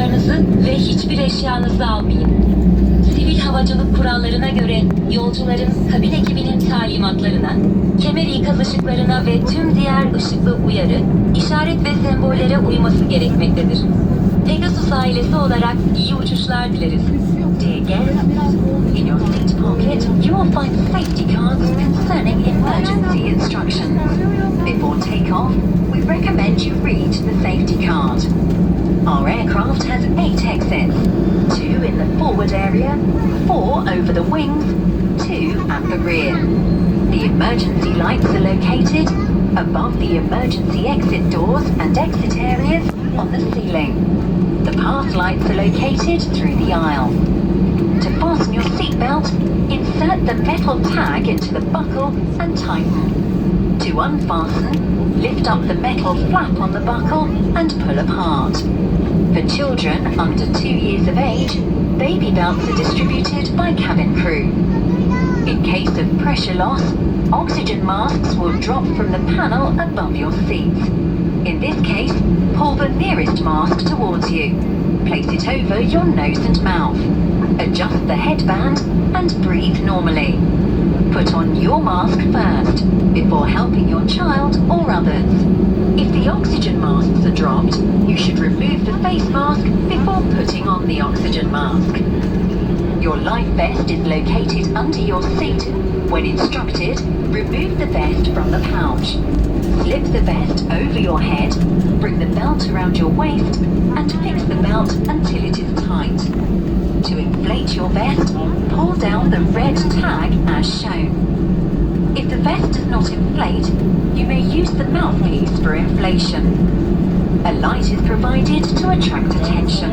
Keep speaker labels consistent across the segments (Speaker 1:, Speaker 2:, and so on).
Speaker 1: çocuklarınızı ve hiçbir eşyanızı almayın. Sivil havacılık kurallarına göre yolcuların kabin ekibinin talimatlarına, kemer ikaz ışıklarına ve tüm diğer ışıklı uyarı, işaret ve sembollere uyması gerekmektedir. Pegasus ailesi olarak iyi uçuşlar dileriz. Before takeoff, we recommend you read the safety card. Our aircraft has eight exits, two in the forward area, four over the wings, two at the rear. The emergency lights are located above the emergency exit doors and exit areas on the ceiling. The path lights are located through the aisle. To fasten your seatbelt, insert the metal tag into the buckle and tighten. To unfasten, lift up the metal flap on the buckle and pull apart. For children under two years of age, baby belts are distributed by cabin crew. In case of pressure loss, oxygen masks will drop from the panel above your seats. In this case, pull the nearest mask towards you. Place it over your nose and mouth. Adjust the headband and breathe normally. Put on your mask first before helping your child or others. If the oxygen masks are dropped, you should remove the face mask before putting on the oxygen mask. Your life vest is located under your seat. When instructed, remove the vest from the pouch. Slip the vest over your head, bring the belt around your waist, and fix the belt until it is tight. To inflate your vest, pull down the red tag as shown. If the vest does not inflate, you may use the mouthpiece for inflation. A light is provided to attract attention.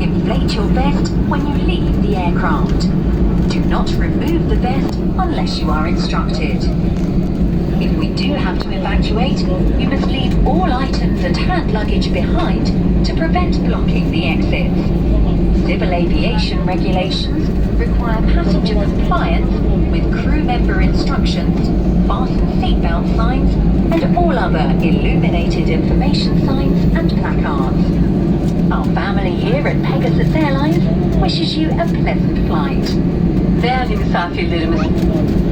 Speaker 1: Inflate your vest when you leave the aircraft. Do not remove the vest unless you are instructed. If we do have to evacuate, you must leave all items and hand luggage behind to prevent blocking the exits. Civil aviation regulations require passenger compliance with crew member instructions, fasten seatbelt signs, and all other illuminated information signs and placards. Our family here at Pegasus Airlines wishes you a pleasant flight.
Speaker 2: Değerli misafirlerimiz,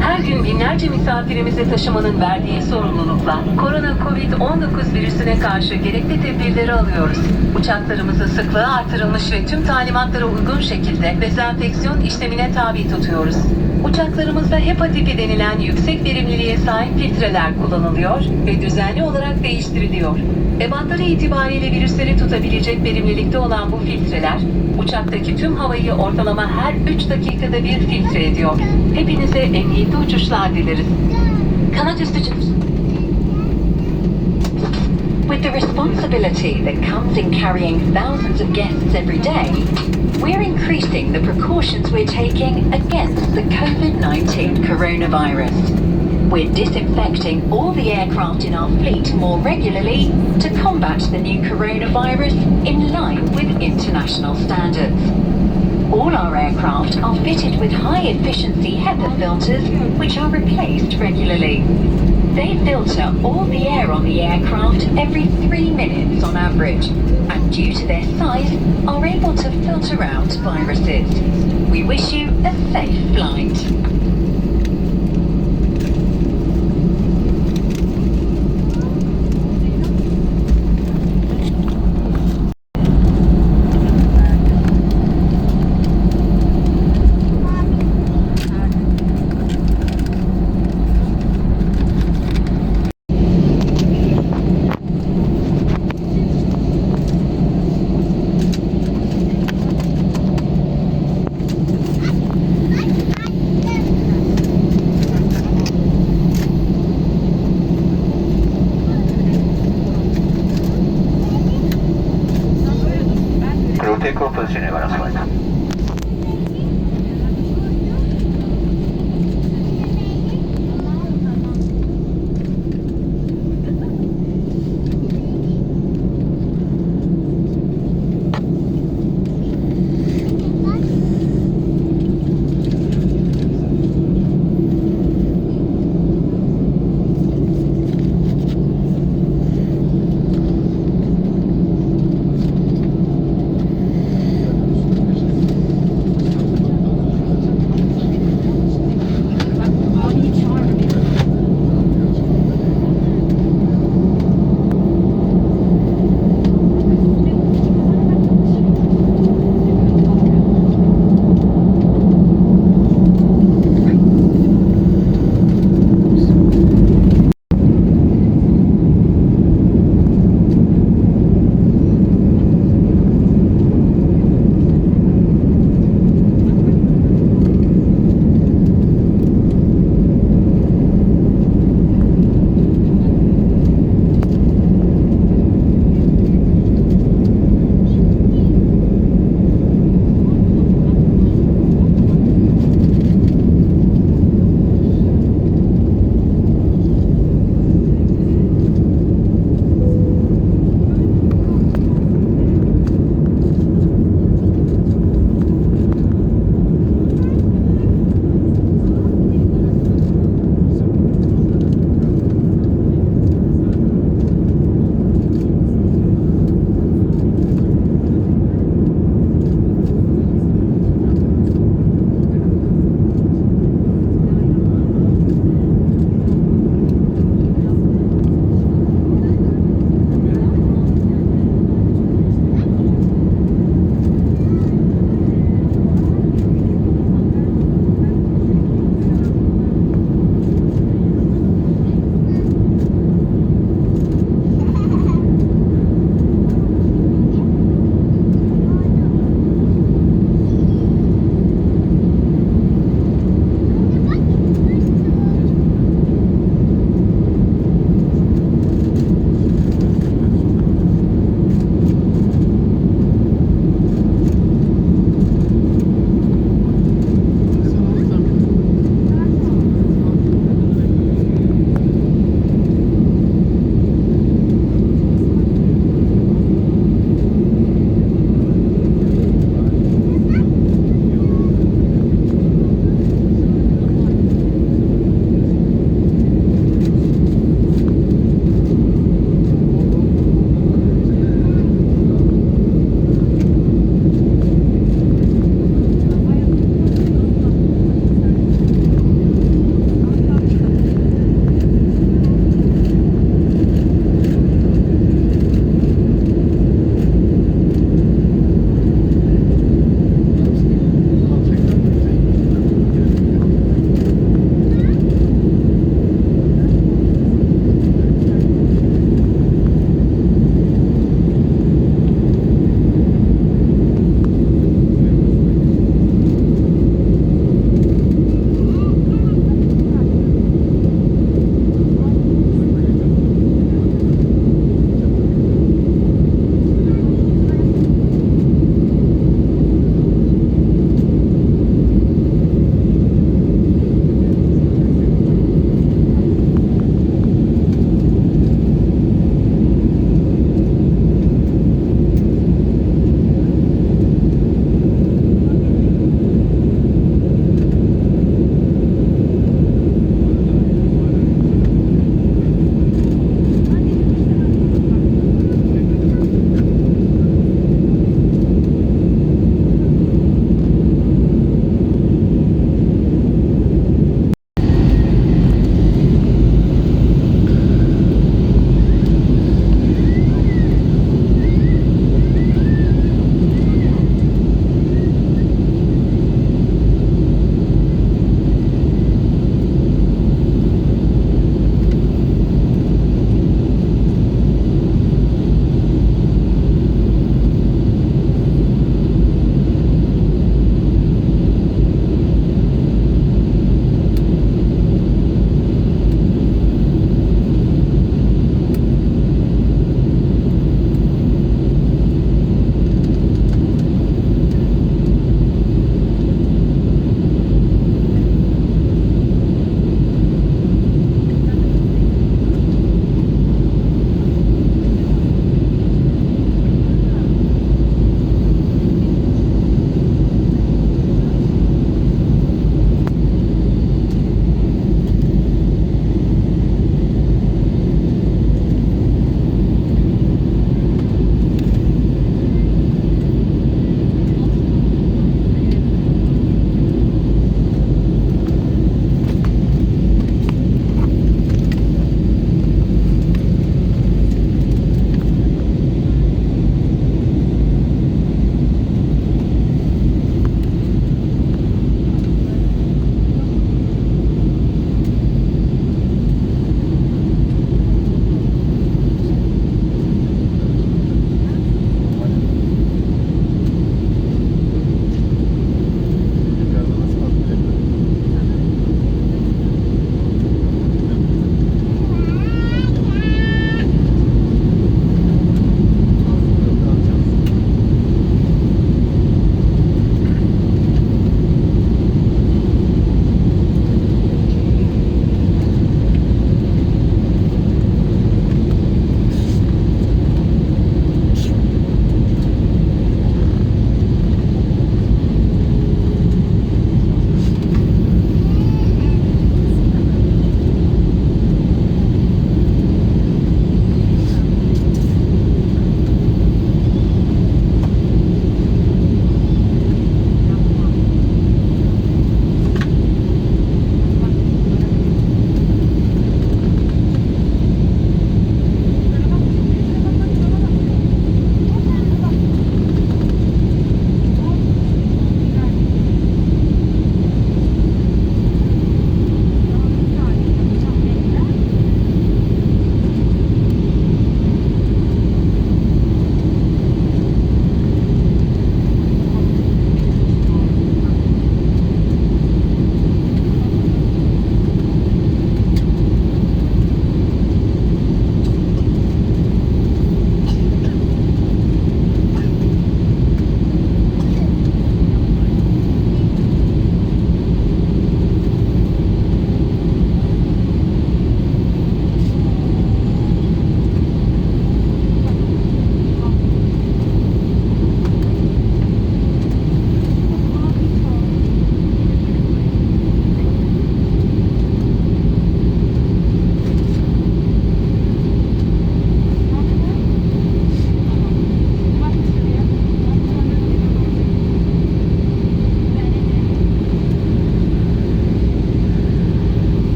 Speaker 2: her gün binlerce misafirimizi taşımanın verdiği sorumlulukla korona COVID-19 virüsüne karşı gerekli tedbirleri alıyoruz. Uçaklarımızı sıklığı artırılmış ve tüm talimatlara uygun şekilde dezenfeksiyon işlemine tabi tutuyoruz. Uçaklarımızda HEPA tipi denilen yüksek verimliliğe sahip filtreler kullanılıyor ve düzenli olarak değiştiriliyor. Ebatları itibariyle virüsleri tutabilecek verimlilikte olan bu filtreler, uçaktaki tüm havayı ortalama her 3 dakikada bir filtre ediyor. Hepinize emniyetli uçuşlar dileriz.
Speaker 1: Kanat üstü.
Speaker 3: With the responsibility that comes in carrying thousands of guests every day, we're increasing the precautions we're taking against the COVID 19 coronavirus. We're disinfecting all the aircraft in our fleet more regularly to combat the new coronavirus in line with international standards. All our aircraft are fitted with high efficiency HEPA filters which are replaced regularly. They filter all the air on the aircraft every three minutes on average, and due to their size, are able to filter out viruses. We wish you a safe flight.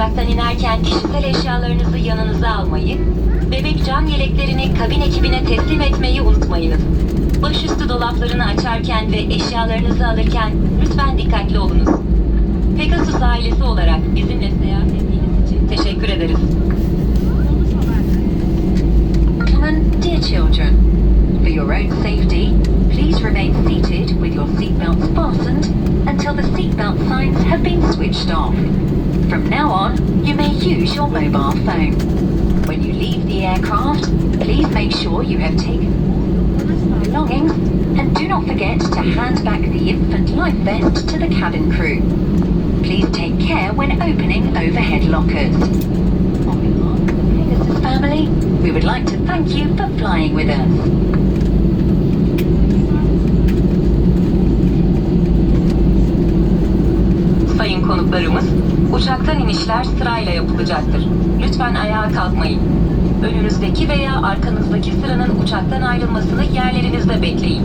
Speaker 2: Uçaktan inerken kişisel eşyalarınızı yanınıza almayı, bebek cam yeleklerini kabin ekibine teslim etmeyi unutmayınız. Başüstü dolaplarını açarken ve eşyalarınızı alırken lütfen dikkatli olunuz. Pegasus ailesi olarak bizimle seyahat ettiğiniz için teşekkür ederiz.
Speaker 1: Dear children, for your own safety, switched off. From now on, you may use your mobile phone. When you leave the aircraft, please make sure you have taken all your belongings and do not forget to hand back the infant life vest to the cabin crew. Please take care when opening overhead lockers. On behalf of the family, we would like to thank you for flying with us.
Speaker 2: Konuklarımız, uçaktan inişler sırayla yapılacaktır. Lütfen ayağa kalkmayın. Önünüzdeki veya arkanızdaki sıranın uçaktan ayrılmasını yerlerinizde bekleyin.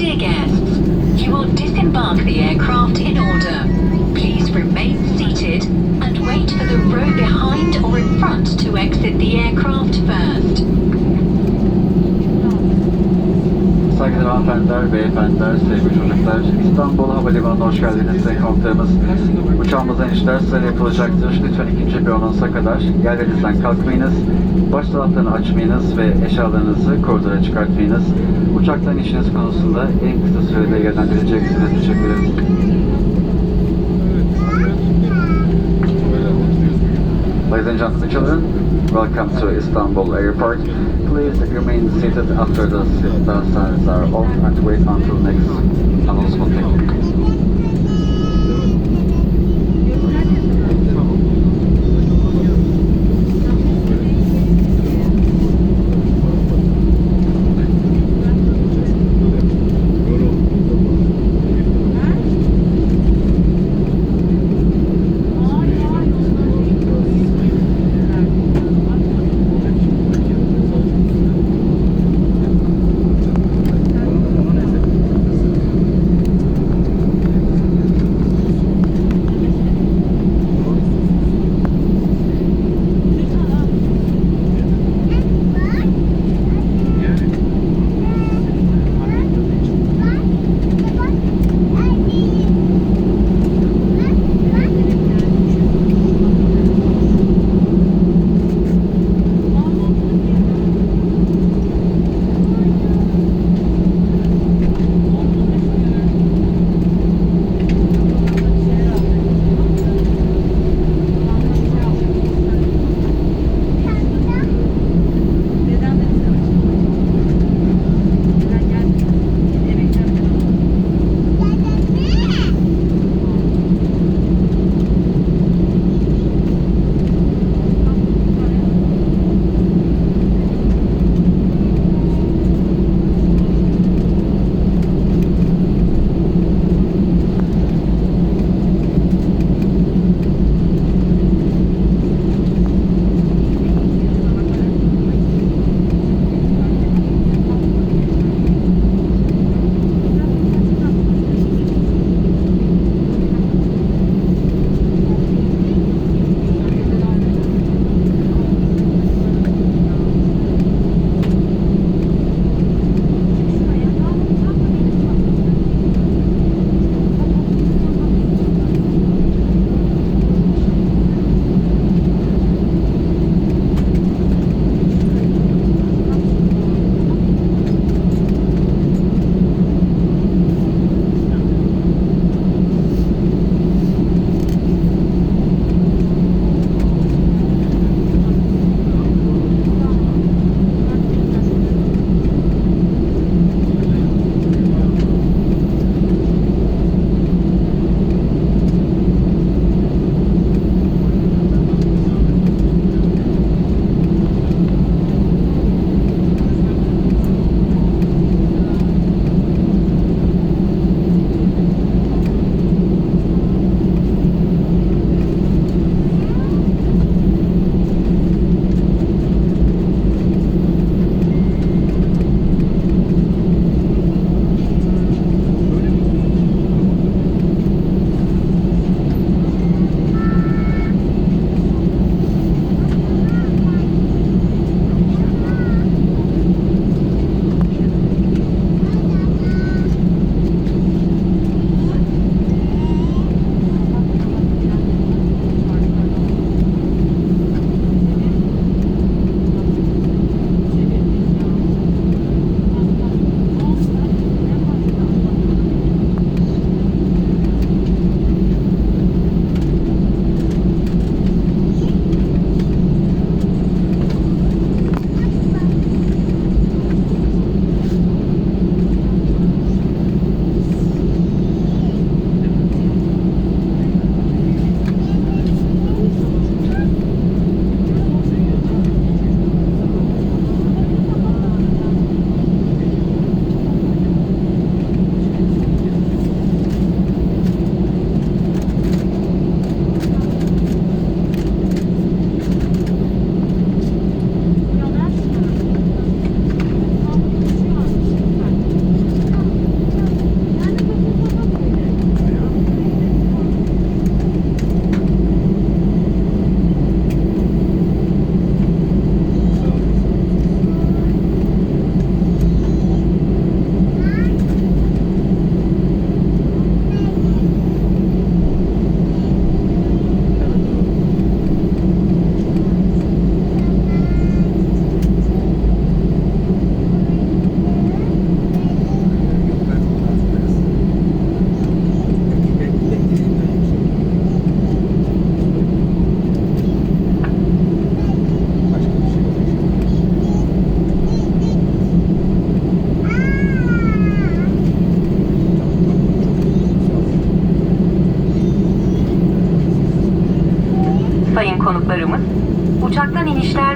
Speaker 1: Dear guests, you will disembark the aircraft in order. Please remain seated and wait for the row behind or in front to exit the aircraft first.
Speaker 4: Saygıdeğer hanımefendiler, beyefendiler, sevgili çocuklar, İstanbul Havalimanı'na hoş geldiniz konuklarımız. Uçağımızdan inişler sırayla yapılacaktır. Lütfen ikinci peronunuza kadar yerlerinizden kalkmayınız, baş taraflarını açmayınız ve eşyalarınızı koridora çıkartmayınız. Uçaktan inişiniz konusunda en kısa sürede yönlendireceksiniz. Teşekkür ederiz. Ladies and gentlemen, children, welcome to Istanbul Airport. Please remain seated after the seatbelt signs are off and wait until next announcement.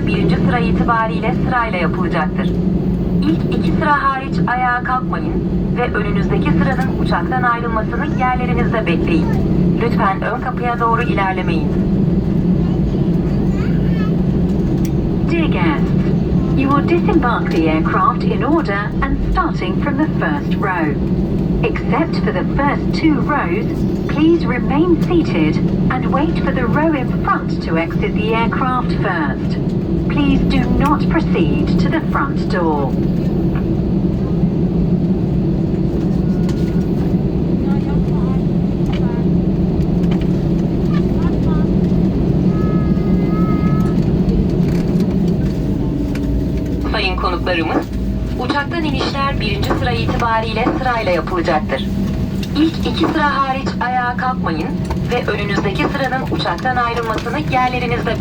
Speaker 2: Birinci sıra itibariyle sırayla yapılacaktır. İlk iki sıra hariç ayağa kalkmayın ve önünüzdeki sıranın uçaktan ayrılmasını yerlerinizde bekleyin. Lütfen ön kapıya doğru ilerlemeyin.
Speaker 1: Disembark the aircraft in order and starting from the first row. Except for the first two rows, please remain seated and wait for the row in front to exit the aircraft first. Please do not proceed to the front door.
Speaker 2: Uçaktan inişler birinci sıra itibariyle sırayla yapılacaktır. İlk iki sıra hariç ayağa kalkmayın ve önünüzdeki sıranın uçaktan ayrılmasını yerlerinizde bekleyin.